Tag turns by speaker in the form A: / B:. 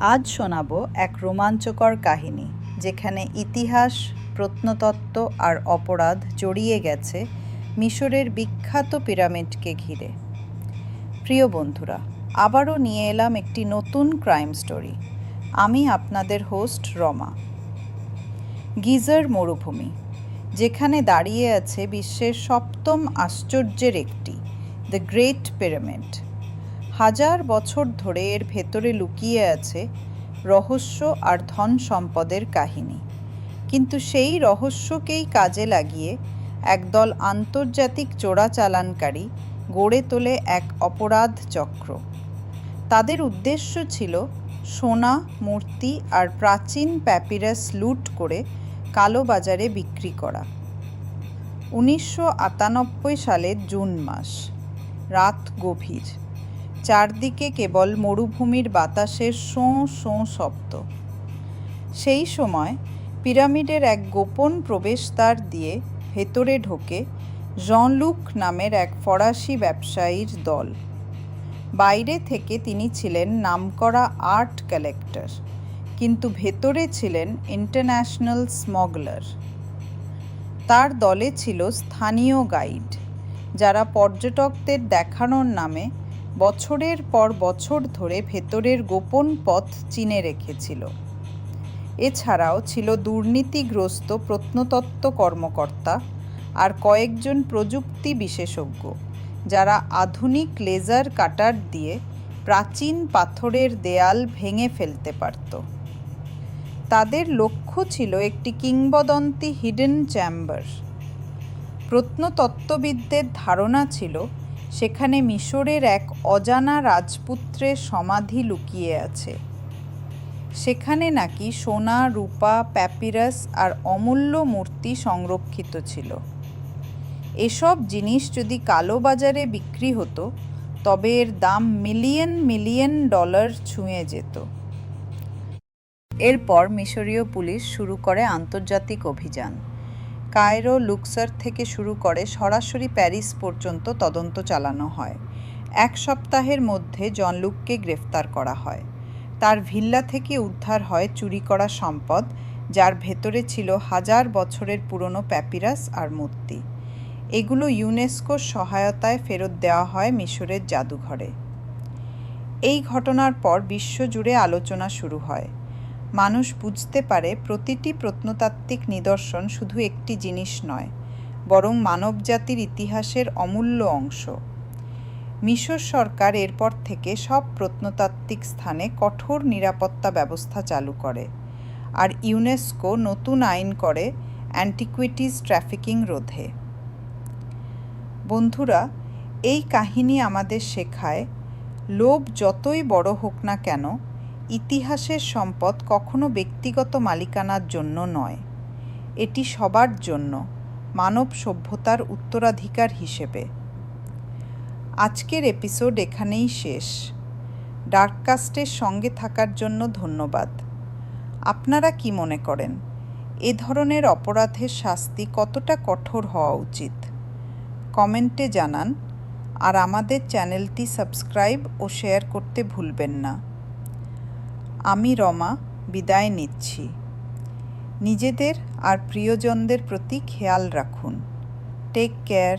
A: আজ শোনাবো এক রোমাঞ্চকর কাহিনী, যেখানে ইতিহাস, প্রত্নতত্ত্ব আর অপরাধ জড়িয়ে গেছে মিশরের বিখ্যাত পিরামিডকে ঘিরে। প্রিয় বন্ধুরা, আবারও নিয়ে এলাম একটি নতুন ক্রাইম স্টোরি। আমি আপনাদের হোস্ট রমা। গিজার মরুভূমি, যেখানে দাঁড়িয়ে আছে বিশ্বের সপ্তম আশ্চর্যের একটি, দ্য গ্রেট পিরামিড। হাজার বছর ধরে এর ভেতরে লুকিয়ে আছে রহস্য আর ধন সম্পদের কাহিনী। কিন্তু সেই রহস্যকেই কাজে লাগিয়ে একদল আন্তর্জাতিক চোরাচালানকারী গড়ে তোলে এক অপরাধ চক্র। তাদের উদ্দেশ্য ছিল সোনা, মূর্তি আর প্রাচীন প্যাপিরাস লুট করে কালোবাজারে বিক্রি করা। উনিশশো আটানব্বই সালের জুন মাস, রাত গভীর। চারদিকে কেবল মরুভূমির বাতাসের শোঁ শোঁ শব্দ। সেই সময় পিরামিডের এক গোপন প্রবেশদ্বার দিয়ে ভেতরে ঢোকে জঁলুক নামের এক ফরাসি ব্যবসায়ীর দল। বাইরে থেকে তিনি ছিলেন নামকরা আর্ট কালেক্টর, কিন্তু ভেতরে ছিলেন ইন্টারন্যাশনাল স্মগলার। তার দলে ছিল স্থানীয় গাইড, যারা পর্যটকদের দেখানোর নামে বছরের পর বছর ধরে ভেতরের গোপন পথ চিনে রেখেছিল। এছাড়াও ছিল দুর্নীতিগ্রস্ত প্রত্নতত্ত্ব কর্মকর্তা আর কয়েকজন প্রযুক্তি বিশেষজ্ঞ, যারা আধুনিক লেজার কাটার দিয়ে প্রাচীন পাথরের দেয়াল ভেঙে ফেলতে পারত। তাদের লক্ষ্য ছিল একটি কিংবদন্তি হিডেন চ্যাম্বার প্রত্নতত্ত্ববিদদের ধারণা ছিল সেখানে মিশরের এক অজানা রাজপুত্রের সমাধি লুকিয়ে আছে। সেখানে নাকি সোনা, রূপা, প্যাপিরাস আর অমূল্য মূর্তি সংরক্ষিত ছিল। এসব জিনিস যদি কালো বাজারে বিক্রি হতো, তবে এর দাম মিলিয়ন মিলিয়ন ডলার ছুঁয়ে যেত। এরপর মিশরীয় পুলিশ শুরু করে আন্তর্জাতিক অভিযান। কায়রো লুকসার থেকে শুরু করে সরাসরি প্যারিস পর্যন্ত তদন্ত চালানো হয়। এক সপ্তাহের মধ্যে জনলুককে গ্রেফতার করা হয়। তার ভিল্লা থেকে উদ্ধার হয় চুরি করা সম্পদ, যার ভেতরে ছিল হাজার বছরের পুরনো প্যাপিরাস আর মূর্তি। এগুলো ইউনেস্কোর সহায়তায় ফেরত দেওয়া হয় মিশরের জাদুঘরে। এই ঘটনার পর বিশ্বজুড়ে আলোচনা শুরু হয়। মানুষ বুঝতে পারে প্রতিটি প্রত্নতাত্ত্বিক নিদর্শন শুধু একটি জিনিস নয়, বরং মানবজাতির ইতিহাসের অমূল্য অংশ। মিশর সরকার এরপর থেকে সব প্রত্নতাত্ত্বিক স্থানে কঠোর নিরাপত্তা ব্যবস্থা চালু করে, আর ইউনেস্কো নতুন আইন করে অ্যান্টিকুইটিস ট্রাফিকিং রোধে। বন্ধুরা, এই কাহিনী আমাদের শেখায়, লোভ যতই বড় হোক না কেন ইতিহাসের সম্পদ কখনো ব্যক্তিগত মালিকানার জন্য নয়। এটি সবার জন্য মানব সভ্যতার উত্তরাধিকার হিসেবে। আজকের এপিসোড এখানেই শেষ। ডার্ককাস্টের সঙ্গে থাকার জন্য ধন্যবাদ। আপনারা কি মনে করেন, এ ধরনের অপরাধের শাস্তি কতটা কঠোর হওয়া উচিত? কমেন্টে জানান। আর আমাদের চ্যানেলটি সাবস্ক্রাইব ও শেয়ার করতে ভুলবেন না। আমি রমা বিদায় নিচ্ছি। নিজেদের আর প্রিয়জনদের প্রতি খেয়াল রাখুন। Take care